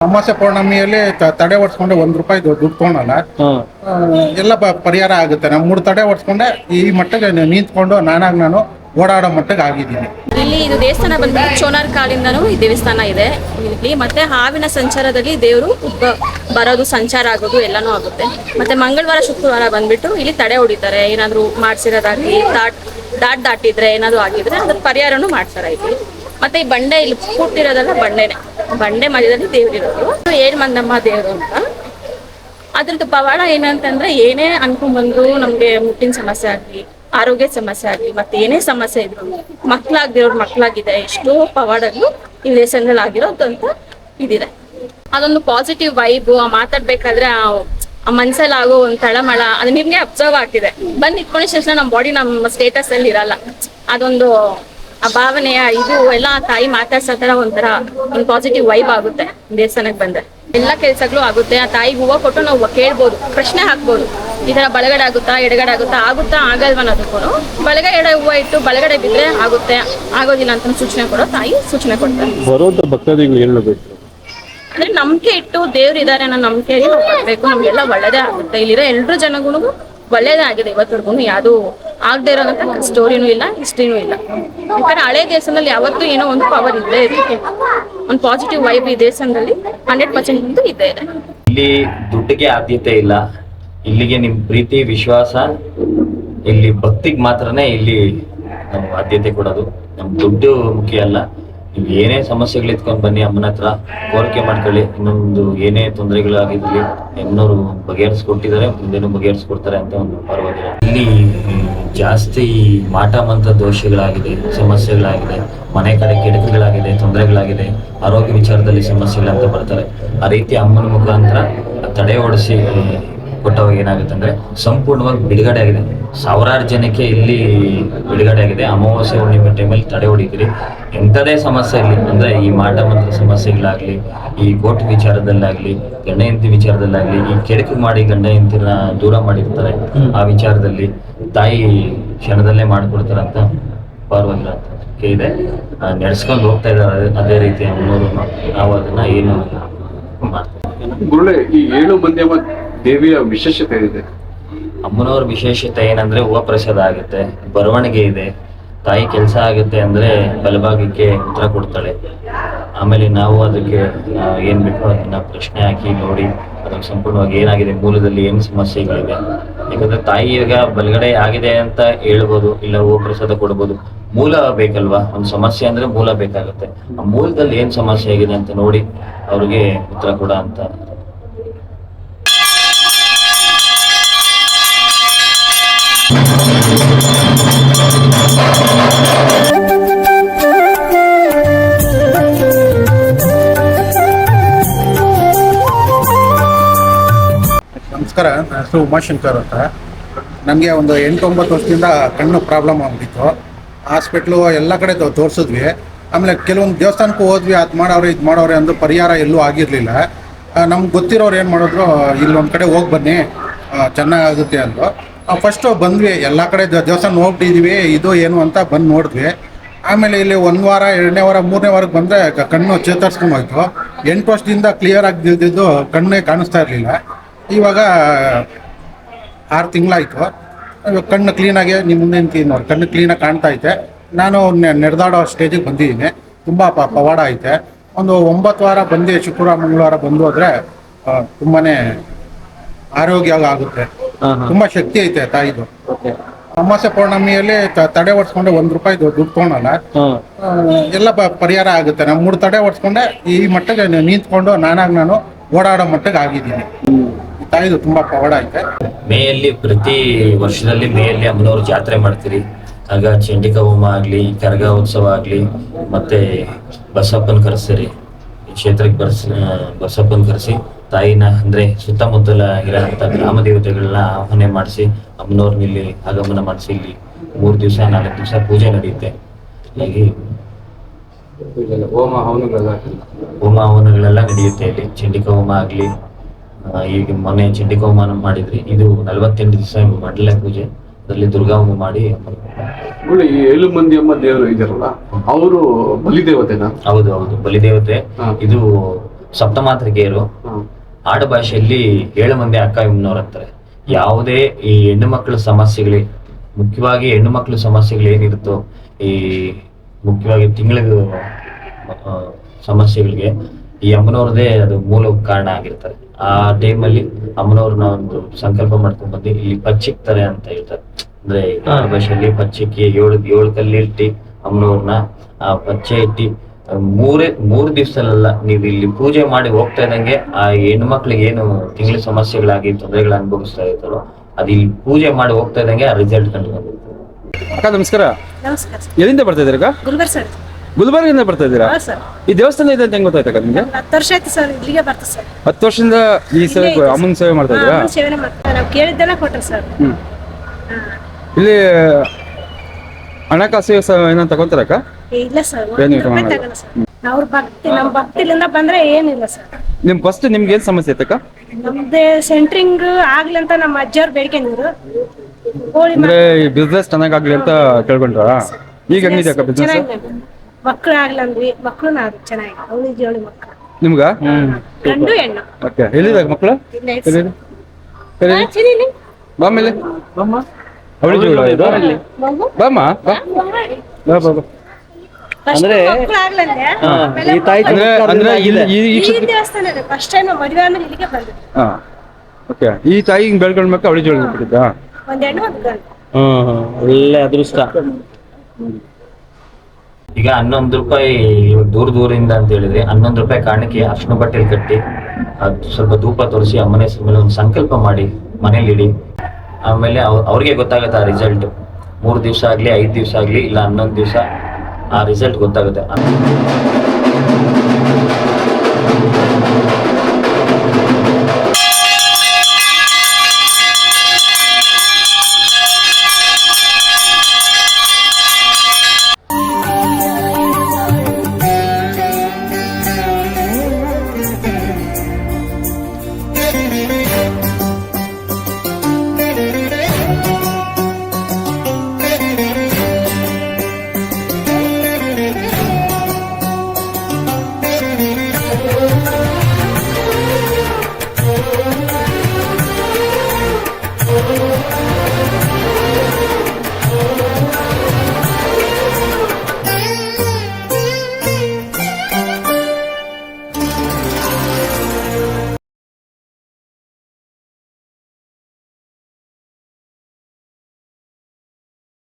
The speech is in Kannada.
ಅಮಾವಾಸ್ಯೆ ಪೌರ್ಣಮಿಯಲ್ಲಿ ತ- ತಡೆ ಹೊಡ್ಸ್ಕೊಂಡೆ ಒಂದ್ ರೂಪಾಯಿ ದುಡ್ಡು ತಗೊಂಡಲ್ಲ. ಆ, ಎಲ್ಲ ಪರಿಹಾರ ಆಗುತ್ತೆ. ನಾವು ಮೂರು ತಡೆ ಹೊಡ್ಸ್ಕೊಂಡೆ ಈ ಮಟ್ಟಿಗೆ ನಿಂತ್ಕೊಂಡು ನಾನಾಗ್ ನಾನು ಓಡಾಡೋ ಮಟ್ಟಿಗೆ ಆಗಿದ್ದೀನಿ. ಇಲ್ಲಿ ಇದು ದೇವಸ್ಥಾನ ಬಂದ್ಬಿಟ್ಟು ಚೋನಾರ್ ಕಾಲಿಂದನೂ ಈ ದೇವಸ್ಥಾನ ಇದೆ. ಇಲ್ಲಿ ಮತ್ತೆ ಹಾವಿನ ಸಂಚಾರದಲ್ಲಿ ದೇವರು ಬರೋದು ಸಂಚಾರ ಆಗೋದು ಎಲ್ಲಾನು ಆಗುತ್ತೆ. ಮತ್ತೆ ಮಂಗಳವಾರ ಶುಕ್ರವಾರ ಬಂದ್ಬಿಟ್ಟು ಇಲ್ಲಿ ತಡೆ ಹೊಡಿತಾರೆ. ಏನಾದ್ರು ಮಾಡ್ಸಿರೋದಾಗ್ಲಿ ದಾಟ್ ದಾಟ್ ದಾಟಿದ್ರೆ ಏನಾದ್ರು ಆಗಿದ್ರೆ ಅದ್ರ ಪರಿಹಾರನೂ ಮಾಡ್ತಾರೆ ಇಲ್ಲಿ. ಮತ್ತೆ ಈ ಬಂಡೆ ಇಲ್ಲಿ ಕೂತಿರೋದೆಲ್ಲ ಬಂಡೆನೆ. ಬಂಡೆ ಮಧ್ಯದಲ್ಲಿ ದೇವ್ರಿರೋದು. ಏನ್ ಮಂದಮ್ಮ ದೇವರು ಅಂತ. ಅದ್ರದ್ದು ಪವಾಡ ಏನಂತಂದ್ರೆ ಏನೇ ಅನ್ಕೊಂಡ್ಬಂದ್ರು ನಮ್ಗೆ ಮುಟ್ಟಿನ ಸಮಸ್ಯೆ ಆಗ್ಲಿ, ಆರೋಗ್ಯ ಸಮಸ್ಯೆ ಆಗ್ಲಿ, ಮತ್ತೆ ಏನೇ ಸಮಸ್ಯೆ ಇದ್ರು ಮಕ್ಳಾಗ್ದಿರೋರ್ ಮಕ್ಳಾಗಿದೆ, ಎಷ್ಟೋ ಪವಾಡಗಳು ಈ ದೇಶದಲ್ಲಿ ಆಗಿರೋದು ಅಂತ ಇದಿದೆ. ಅದೊಂದು ಪಾಸಿಟಿವ್ ವೈಬ್ ಮಾತಾಡ್ಬೇಕಾದ್ರೆ ಮನ್ಸಲ್ಲಿ ಆಗೋ ಒಂದ್ ತಳಮಳ, ಅದು ನಿಮ್ಗೆ ಅಬ್ಸರ್ವ್ ಆಗ್ತಿದೆ. ಬಂದ್ ಇಟ್ಕೊಂಡ ತಕ್ಷಣ ನಮ್ಮ ಬಾಡಿ ನಮ್ಮ ಸ್ಟೇಟಸ್ ಅಲ್ಲಿ ಇರಲ್ಲ ಅದೊಂದು ಆ ಭಾವನೆ ಇದು ಎಲ್ಲ ತಾಯಿ ಮಾತಾಡ್ಸೋ ತರ ಒಂಥರ ಒಂದ್ ಪಾಸಿಟಿವ್ ವೈಬ್ ಆಗುತ್ತೆ ದೇವಸ್ಥಾನಕ್ ಬಂದ್ರೆ. ಎಲ್ಲಾ ಕೆಲಸಗಳು ಆಗುತ್ತೆ ಆ ತಾಯಿ ಹೂವ ಕೊಟ್ಟು ನಾವು ಕೇಳ್ಬೋದು ಪ್ರಶ್ನೆ ಹಾಕ್ಬೋದು ಈ ತರ ಬಳಗಡೆ ಆಗುತ್ತಾ ಎಡಗಡೆ ಆಗುತ್ತಾ ಆಗುತ್ತಾ ಆಗಲ್ವಾ ಅನ್ನೋದಕ್ಕೂ ಬಲಗಡೆ ಎಡ ಹೂವು ಇಟ್ಟು ಬಳಗಡೆ ಬಿದ್ರೆ ಆಗುತ್ತೆ ಆಗೋದಿಲ್ಲ ಅಂತ ಸೂಚನೆ ಕೊಡೋ ತಾಯಿ ಸೂಚನೆ ಕೊಡ್ತಾರೆ. ಭಕ್ತಾದಿಗಳು ಹೇಳ್ಬೇಕು. ಅಂದ್ರೆ ನಂಬಿಕೆ ಇಟ್ಟು ದೇವ್ರು ಇದಾರೆ ಅನ್ನೋ ನಂಬಿಕೆ ನಾವು ಬರ್ಬೇಕು ನಮ್ಗೆಲ್ಲ ಒಳ್ಳೇದೇ ಆಗುತ್ತೆ. ಇಲ್ಲಿರೋ ಎಲ್ರು ಜನಗಳಿಗೂ ಒಳ್ಳೇದೇ ಆಗಿದೆ ಇವತ್ತವರೆಗೂ ಯಾವುದು ಆಗದೆ ಇರೋ ಸ್ಟೋರಿನೂ ಇಲ್ಲ ಹಿಸ್ಟ್ರಿನೂ ಇಲ್ಲ. ಯಾಕಂದ್ರೆ ಹಳೆ ದೇಶದಲ್ಲಿ ಯಾವತ್ತೂ ಏನೋ ಒಂದು ಪವರ್ ಇದ್ದೇ ಇರುತ್ತೆ ಒಂದು ಪಾಸಿಟಿವ್ ವೈಬ್ ಈ ದೇಶದಲ್ಲಿ ಹಂಡ್ರೆಡ್ ಪರ್ಸೆಂಟ್ ಮುಂದೆ ಇದೆ. ಇಲ್ಲಿ ದುಡ್ಡಿಗೆ ಆದ್ಯತೆ ಇಲ್ಲ. ಇಲ್ಲಿಗೆ ನಿಮ್ ಪ್ರೀತಿ, ವಿಶ್ವಾಸ, ಇಲ್ಲಿ ಭಕ್ತಿಗೆ ಮಾತ್ರನೇ ಇಲ್ಲಿ ನಾವು ಆದ್ಯತೆ ಕೊಡೋದು. ನಮ್ ದುಡ್ಡು ಮುಖ್ಯ ಅಲ್ಲ. ನೀವು ಏನೇ ಸಮಸ್ಯೆಗಳು ಎತ್ಕೊಂಡು ಬನ್ನಿ ಅಮ್ಮನ ಹತ್ರ, ಕೋರಿಕೆ ಮಾಡ್ಕೊಳ್ಳಿ. ಇನ್ನೊಂದು ಏನೇ ತೊಂದರೆಗಳಾಗಿರ್ಲಿ ಎನ್ನೋರು ಬಗೆಹರಿಸ್ಕೊಟ್ಟಿದ್ದಾರೆ, ಮುಂದೇನು ಬಗೆಹರಿಸ್ಕೊಡ್ತಾರೆ ಅಂತ ಒಂದು ಪರವಾಗಿಲ್ಲ. ಇಲ್ಲಿ ಜಾಸ್ತಿ ಮಾಟ ಮಂತ್ರ ದೋಷಗಳಾಗಿದೆ, ಸಮಸ್ಯೆಗಳಾಗಿದೆ, ಮನೆ ಕಡೆ ಕೆಡಕುಗಳಾಗಿದೆ ತೊಂದರೆಗಳಾಗಿದೆ, ಆರೋಗ್ಯ ವಿಚಾರದಲ್ಲಿ ಸಮಸ್ಯೆಗಳಂತ ಬರ್ತಾರೆ. ಆ ರೀತಿ ಅಮ್ಮನ ಮುಖಾಂತರ ತಡೆ ಓಡಿಸಿ, ಕೊಟ್ಟವಾಗ ಏನಾಗುತ್ತೆ ಅಂದ್ರೆ, ಸಂಪೂರ್ಣವಾಗಿ ಬಿಡುಗಡೆ ಆಗಿದೆ. ಸಾವಿರಾರು ಜನಕ್ಕೆ ಇಲ್ಲಿ ಬಿಡುಗಡೆ ಆಗಿದೆ. ಅಮಾವಾಸ್ಯೆ ಹುಣ್ಣಿಮೆ ಟೈಮಲ್ಲಿ ತಡೆ ಹೊಡಿತೀರಿ. ಎಂಥದೇ ಸಮಸ್ಯೆ ಇರಲಿ ಅಂದ್ರೆ ಈ ಮಾಟ ಮಂತ್ರ ಸಮಸ್ಯೆಗಳಾಗ್ಲಿ ಈ ಕೋರ್ಟ್ ವಿಚಾರದಲ್ಲಾಗ್ಲಿ ಗಂಡ ಹೆಂಡತಿ ವಿಚಾರದಲ್ಲಾಗ್ಲಿ ಈ ಕೆಡಕು ಮಾಡಿ ಗಂಡ ಹೆಂಡತಿನ ದೂರ ಮಾಡಿರ್ತಾರೆ ಆ ವಿಚಾರದಲ್ಲಿ ತಾಯಿ ಕ್ಷಣದಲ್ಲೇ ಮಾಡ್ಕೊಡ್ತಾರೆ ಅಂತ ಪರವಾಗಿಲ್ಲ ಇದೆ. ನಡೆಸ್ಕೊಂಡು ಹೋಗ್ತಾ ಇದ್ದಾರೆ. ಅದೇ ರೀತಿ ಅನ್ನೋದು ನಾವು ಅದನ್ನ ಏನು ಮಾಡ್ತೀವಿ. ಗುರುಳೆ ಈ ಏಳು ಮಂದ್ಯಮ ದೇವಿಯ ವಿಶೇಷತೆ ಇದೆ. ಅಮ್ಮನವ್ರ ವಿಶೇಷತೆ ಏನಂದ್ರೆ ಹೂವ ಪ್ರಸಾದ ಆಗುತ್ತೆ, ಬರವಣಿಗೆ ಇದೆ, ತಾಯಿ ಕೆಲಸ ಆಗುತ್ತೆ ಅಂದ್ರೆ ಬಲಭಾಗಕ್ಕೆ ಉತ್ತರ ಕೊಡ್ತಾಳೆ. ಆಮೇಲೆ ನಾವು ಅದಕ್ಕೆ ಏನ್ ಬೇಕೋ ಅದನ್ನ ಪ್ರಶ್ನೆ ಹಾಕಿ ನೋಡಿ ಅದಕ್ಕೆ ಸಂಪೂರ್ಣವಾಗಿ ಏನಾಗಿದೆ, ಮೂಲದಲ್ಲಿ ಏನು ಸಮಸ್ಯೆಗಳಿದೆ ಯಾಕಂದ್ರೆ ತಾಯಿ ಈಗ ಬಲಗಡೆ ಆಗಿದೆ ಅಂತ ಹೇಳ್ಬೋದು, ಇಲ್ಲ ಹೂವ ಪ್ರಸಾದ ಕೊಡ್ಬೋದು, ಮೂಲ ಬೇಕಲ್ವಾ? ಒಂದು ಸಮಸ್ಯೆ ಅಂದ್ರೆ ಮೂಲ ಬೇಕಾಗುತ್ತೆ. ಆ ಮೂಲದಲ್ಲಿ ಏನ್ ಸಮಸ್ಯೆ ಆಗಿದೆ ಅಂತ ನೋಡಿ, ಅವ್ರಿಗೆ ಉತ್ತರ ಕೊಡ ಅಂತ. ನಮಸ್ಕಾರ, ನನ್ನ ಹೆಸರು ಉಮಾಶಂಕರ್ ಅಂತ. ನನಗೆ ಒಂದು ಎಂಟು ಒಂಬತ್ತು ವರ್ಷದಿಂದ ಕಣ್ಣು ಪ್ರಾಬ್ಲಮ್ ಆಗ್ಬಿಟ್ಟಿತ್ತು. ಹಾಸ್ಪಿಟ್ಲು ಎಲ್ಲ ಕಡೆ ತೋರಿಸಿದ್ವಿ. ಆಮೇಲೆ ಕೆಲವೊಂದು ದೇವಸ್ಥಾನಕ್ಕೂ ಹೋದ್ವಿ, ಅದು ಮಾಡವ್ರೆ ಇದು ಮಾಡವ್ರೆ ಅಂದು ಪರಿಹಾರ ಎಲ್ಲೂ ಆಗಿರಲಿಲ್ಲ. ನಮ್ಗೆ ಗೊತ್ತಿರೋರು ಏನು ಮಾಡಿದ್ರು, ಇಲ್ಲೊಂದು ಕಡೆ ಹೋಗಿ ಬನ್ನಿ. ಚೆನ್ನಾಗಾಗುತ್ತೆ ಅಂದರು. ಫಸ್ಟು ಬಂದ್ವಿ. ಎಲ್ಲ ಕಡೆ ದೇವಸ್ಥಾನ ಹೋಗ್ಬಿಟ್ಟಿದ್ವಿ ಇದು ಏನು ಅಂತ ಬಂದು ನೋಡಿದ್ವಿ. ಆಮೇಲೆ ಇಲ್ಲಿ ಒಂದು ವಾರ, ಎರಡನೇ ವಾರ, ಮೂರನೇ ವಾರಕ್ಕೆ ಬಂದರೆ ಕಣ್ಣು ಚೇತರಿಸ್ಕೊಂಡು ಹೋಯ್ತು. ಎಂಟು ವರ್ಷದಿಂದ ಕ್ಲಿಯರ್ ಆಗಿದ್ದು ಕಣ್ಣೇ ಕಾಣಿಸ್ತಾ ಇರಲಿಲ್ಲ. ಇವಾಗ ಆರು ತಿಂಗಳಾಯಿತು. ಇವಾಗ ಕಣ್ಣು ಕ್ಲೀನಾಗಿ ನಿಮ್ಮ ಮುಂದೆ ನೋಡಿ. ಕಣ್ಣು ಕ್ಲೀನಾಗಿ ಕಾಣ್ತಾ ಐತೆ. ನಾನು ನಡೆದಾಡೋ ಸ್ಟೇಜಿಗೆ ಬಂದಿದ್ದೀನಿ ತುಂಬ ಪ, ಪವಾಡ ಐತೆ. ಒಂದು ಒಂಬತ್ತು ವಾರ ಬಂದು. ಶುಕ್ರವಾರ, ಮಂಗಳವಾರ ಬಂದು ಹೋದರೆ ತುಂಬಾ ತುಂಬಾನೇ ಆರೋಗ್ಯ ಆಗುತ್ತೆ. ತುಂಬ ಶಕ್ತಿ ಐತೆ ತಾಯಿದು. ಅಮಾಸ್ಯ ಪೌರ್ಣಮಿಯಲ್ಲಿ ತಡೆ ಹೊಡ್ಸ್ಕೊಂಡೆ ಒಂದ್ ರೂಪಾಯಿ ದುಡ್ಡು ತಗೊಂಡಲ್ಲ ಎಲ್ಲ ಪ- ಪರಿಹಾರ ಆಗುತ್ತೆ. ನಮ್ ಮೂರು ತಡೆ ಹೊಡ್ಸ್ಕೊಂಡೆ ಈ ಮಟ್ಟಿಗೆ ನಿಂತ್ಕೊಂಡು ನಾನಾಗ್ ನಾನು ಓಡಾಡೋ ಮಟ್ಟಿಗೆ ಆಗಿದ್ದೀನಿ. ತಾಯಿದು ತುಂಬಾ ಪವಾಡ ಐತೆ. ಮೇಯಲ್ಲಿ ಪ್ರತಿ ವರ್ಷದಲ್ಲಿ ಮೇಯಲ್ಲಿ ಅಮ್ಮನವ್ರು ಜಾತ್ರೆ ಮಾಡ್ತೀರಿ. ಆಗ ಚಂಡಿಕಾ ಹೋಮ ಆಗ್ಲಿ ಕರಗ ಉತ್ಸವ ಆಗ್ಲಿ ಮತ್ತೆ ಬಸಪ್ಪನ ಕರೆಸ್ತೀರಿ. ಕ್ಷೇತ್ರಕ್ಕೆ ಬರ್ಸ ಬಸಪ್ಪನ್ ಕರೆಸಿ ತಾಯಿನ ಅಂದ್ರೆ ಸುತ್ತಮುತ್ತಲ ಇರೋಂಥ ಗ್ರಾಮ ದೇವತೆಗಳನ್ನ ಆಹ್ವಾನ ಮಾಡಿಸಿ ಅಮ್ಮನವ್ರನ್ನ ಇಲ್ಲಿ ಆಗಮನ ಮಾಡಿಸಿ ಇಲ್ಲಿ ಮೂರು ದಿವಸ ನಾಲ್ಕು ದಿವಸ ಪೂಜೆ ನಡೆಯುತ್ತೆ. ಹೀಗೆ ಹೋಮ ಹವನಗಳೆಲ್ಲ ಹೋಮ ಹವನಗಳೆಲ್ಲ ನಡೆಯುತ್ತೆ ಇಲ್ಲಿ. ಚಂಡಿಕ ಹೋಮ ಆಗ್ಲಿ ಈಗ ಮೊನ್ನೆ ಚಂಡಿಕ ಹೋಮ ಮಾಡಿದ್ರಿ. ಇದು ನಲವತ್ತೆಂಟು ದಿವಸ ಮಂಡಲ ಪೂಜೆ. ಅದರಲ್ಲಿ ದುರ್ಗಾ ಮಾಡಿ ಏಳು ಈ ಏಳು ಮಂದಿಯಮ್ಮ ದೇವರು ಇದಾರಲ್ಲ ಅವರು ಬಲಿದೇವತೆನಾ? ಹೌದು ಹೌದು ಬಲಿದೇವತೆ. ಇದು ಸಪ್ತಮಾತೃಕೆಯರು ಆಡು ಭಾಷೆಯಲ್ಲಿ ಏಳು ಮಂದಿ ಅಕ್ಕ ಇಮ್ಮನವ್ರು ಅಂತಾರೆ ಯಾವುದೇ ಈ ಹೆಣ್ಣು ಮಕ್ಕಳ ಸಮಸ್ಯೆಗಳು ಮುಖ್ಯವಾಗಿ ಹೆಣ್ಣು ಮಕ್ಕಳ ಸಮಸ್ಯೆಗಳು ಏನಿರುತ್ತೋ ಈ ಮುಖ್ಯವಾಗಿ ತಿಂಗಳ ಸಮಸ್ಯೆಗಳಿಗೆ ಈ ಅಮ್ಮನವ್ರದೇ ಅದು ಮೂಲ ಕಾರಣ ಆಗಿರ್ತಾರೆ. ಆ ಟೈಮಲ್ಲಿ ಅಮ್ಮನವ್ರನ್ನ ಒಂದು ಸಂಕಲ್ಪ ಮಾಡ್ಕೊಂಡ್ ಬಂದು ಇಲ್ಲಿ ಪಚ್ಚಿಕ್ತಾರೆ ಅಂತ ಹೇಳ್ತಾರೆ. ಅಂದ್ರೆ ಭಾಷೆಯಲ್ಲಿ ಪಚ್ಚಿಕ್ಕಿ ಏಳು ಏಳು ಕಲ್ಲಿ ಇಟ್ಟಿ ಅಮ್ಮನವ್ರನ್ನ ಆ ಪಚ್ಚೆ ಇಟ್ಟಿ ಮೂರೇ ಮೂರು ದಿವ್ಸಲ್ಲ ನೀವು ಇಲ್ಲಿ ಪೂಜೆ ಮಾಡಿ ಹೋಗ್ತಾ ಇದ್ದಂಗೆ ಆ ಹೆಣ್ಮಕ್ಳಿಗೆ ಏನು ತಿಂಗಳ ಸಮಸ್ಯೆಗಳಾಗಿ ತೊಂದರೆಗಳು ಅನುಭವಿಸ್ತಾ ಇರ್ತಾರೋ ಅದು ಇಲ್ಲಿ ಪೂಜೆ ಮಾಡಿ ಹೋಗ್ತಾ ಇದ್ದಂಗೆ ಆ ರಿಸಲ್ಟ್ ಕಂಡು ಬಂದಿರ್ತದೆ ಅಕ್ಕ ನಮಸ್ಕಾರ. ನಮಸ್ಕಾರ. ಎಲ್ಲಿಂದ ಬರ್ತಾ ಇದ್ದೀರಾ ಗುಲ್ಬರ್ಗ ಸರ್. ಗುಲ್ಬರ್ಗಿಂದ ಬರ್ತಾ ಇದ್ದೀರಾ? ಹಾ ಸರ್. ಈ ದೇವಸ್ಥಾನ ಇದೆ ಅಂತ ಹೆಂಗ್ ಗೊತ್ತಾಯ್ತಕ್ಕ ನಿಮ್ಗೆ ಹತ್ತು ವರ್ಷ ಆಯ್ತು ಸರ್ ಇಲ್ಲಿಗೆ ಬರ್ತದೆ ಸರ್. ಹತ್ತು ವರ್ಷದಿಂದ ಈ ಸೇವೆ ಅಮ್ಮನ ಸೇವೆ ಮಾಡ್ತಾ ಇದ್ದೀರಾ? ಅಮ್ಮನ ಸೇವೆನೇ ಮಾಡ್ತಾರೆ ನಾವು ಕೇಳಿದ್ದೆಲ್ಲ ಕೊಟ್ರು ಸರ್. ಹ್ಮ್. ಇಲ್ಲಿ ಹಣಕಾಸು ಸ- ಏನಂತ ತಗೊಂತಾರಕ್ಕ ಏ, ಇಲ್ಲ ಸರ್ ಏನು ಒಂದು ರೂಪಾಯಿ ಮಾಡಲ್ಲ. ಸರ್. ಅವ್ರ ಭಕ್ತಿ ನಮ್ಮ ಭಕ್ತಿಲಿಂದ ಬಂದ್ರೆ ಏನಿಲ್ಲ ಸರ್. ನಿಮ್ ಫಸ್ಟ್ ನಿಮ್ಗೆ ಏನ್ ಸಮಸ್ಯೆ ಐತಕ್ಕ ನಮ್ದೇ ಸೆಂಟ್ರಿಂಗ್ ಆಗ್ಲಿ ಅಂತ ನಮ್ಮ ಅಜ್ಜವ್ರು ಬೇಡ್ಕೊಂಡಿದ್ರು ಹೋಳಿ ಅಂದ್ರೆ ಬಿಸ್ನೆಸ್ ಚೆನ್ನಾಗಾಗ್ಲಿ ಅಂತ ಕೇಳ್ಕೊಂಡ್ರ? ಈಗ ಹೆಂಗಿದೆ ಅಕ್ಕ ಬಿಸ್ನೆಸ್ ಮಕ್ಳು ಆಗ್ಲಂದ್ವಿ ಮಕ್ಕಳು ಮಕ್ಳು ನಾವು ಚೆನ್ನಾಗಿ ಅವಳಿ ಜೋಳಿ ಮಕ್ಳು ನಿಮ್ಗ? ಗಂಡು ಹೆಣ್ಣು. ಓಕೆ ಎಲ್ಲಿದಾಗ ಮಕ್ಕಳು ಇಲ್ಲ. ಬಾ ಮೇಲೆ ಇದು? ಬಾಮ್ಮ. ಬಾ. ಬಾ ಬಾ ಬಾ. ಅಂದ್ರೆ ಅಂದ್ರೆ ಇಲ್ಲಿ ಈ ಈ ಈ ಕ್ಷೇತ್ರ ದೇವಸ್ಥಾನ ಫಸ್ಟ್ ಟೈಮ್ ಮದುವೆ ಆದ್ಮೇಲೆ ಇಲ್ಲಿಗೆ ಬಂದ್ವಿ ಹಾ ಓಕೆ. ಈ ತಾಯಿ ಹಿಂಗ್ ಬೆಳ್ಕೊಂಡ್ಬೇಕು ಅವಳಿ ಜೋಳ ಬಿಟ್ಟಿದ್ದಾ ಒಂದ್ ಹೆಣ್ಣು ಒಂದ್ ಗಂಡು. ಒಳ್ಳೆ ಅದೃಷ್ಟ. ಈಗ ಹನ್ನೊಂದು ರೂಪಾಯಿ ದೂರ ದೂರಿಂದ ಅಂತ ಹೇಳಿದ್ರೆ, ಹನ್ನೊಂದು ರೂಪಾಯಿ ಕಾರಣಕ್ಕೆ ಅರ್ಶಿನ ಬಟ್ಟೆಲಿ ಕಟ್ಟಿ ಸ್ವಲ್ಪ ಧೂಪ ತೋರಿಸಿ ಅಮ್ಮನ ಹೆಸರು ಮೇಲೆ ಒಂದು ಸಂಕಲ್ಪ ಮಾಡಿ ಮನೇಲಿ ಇಡಿ. ಆಮೇಲೆ ಅವ್ರಿಗೆ ಗೊತ್ತಾಗುತ್ತೆ ಆ ರಿಸಲ್ಟ್ ಮೂರು ದಿವಸ ಆಗ್ಲಿ, ಐದು ದಿವಸ ಆಗ್ಲಿ, ಇಲ್ಲ ಹನ್ನೊಂದು ದಿವಸ ಆ ರಿಸಲ್ಟ್ ಗೊತ್ತಾಗುತ್ತೆ.